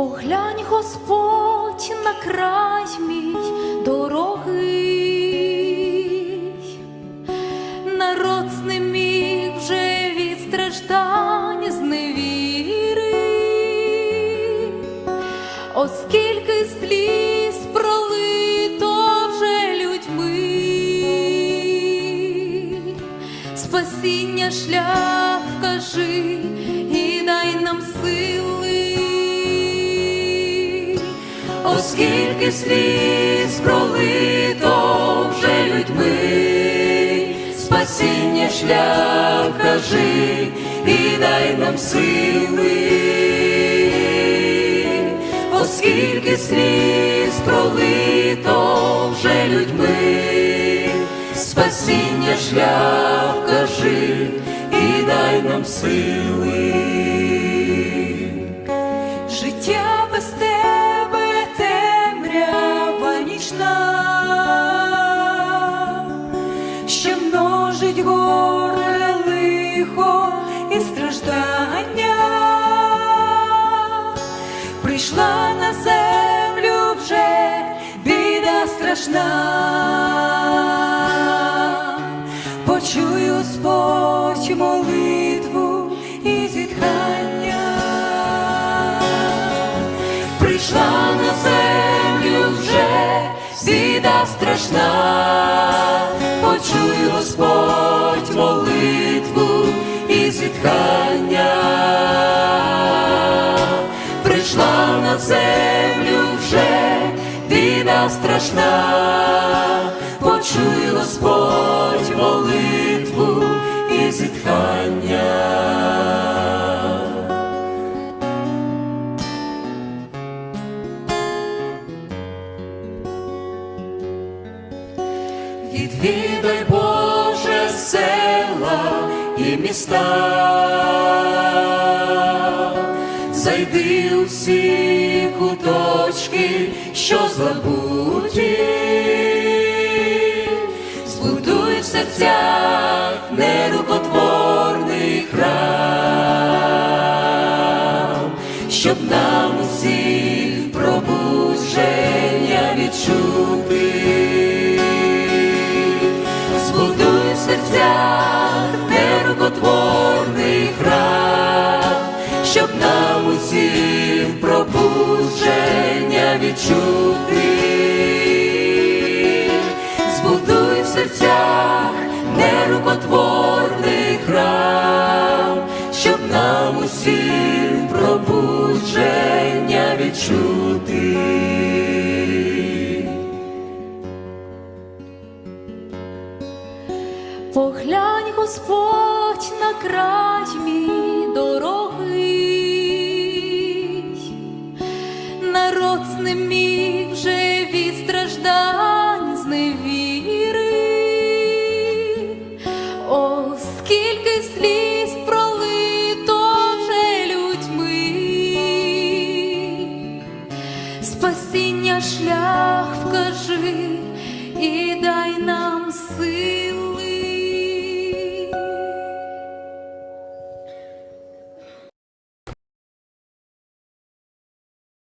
Поглянь, Господь, на край мій дорогий, народ знеміг вже від страждань зневіри, оскільки сліз пролито вже людьми, спасіння шлях вкажи і дай нам сили, оскільки сліз пролито вже людьми, спасіння шлях вкажи і дай нам сили, оскільки сліз пролито вже людьми, спасіння шлях вкажи і дай нам сили. Страшна. почую Господь, молитву і зітхання прийшла на землю вже біда страшна, страшна, почуй Господь молитву і зітхання. Відвідай, Боже, села і міста, зайди у всі куточки, що забуті, збудуй в серцях нерукотворний храм, щоб нам відчути, збудуй в серцях нерукотворний храм, щоб нам усім пробудження відчути. Поглянь, Господь, на край мій дорогий, народ знеміг вже від страждань зневіри, О, скільки сліз пролито вже людьми, спасіння шлях вкажи і дай нам сили.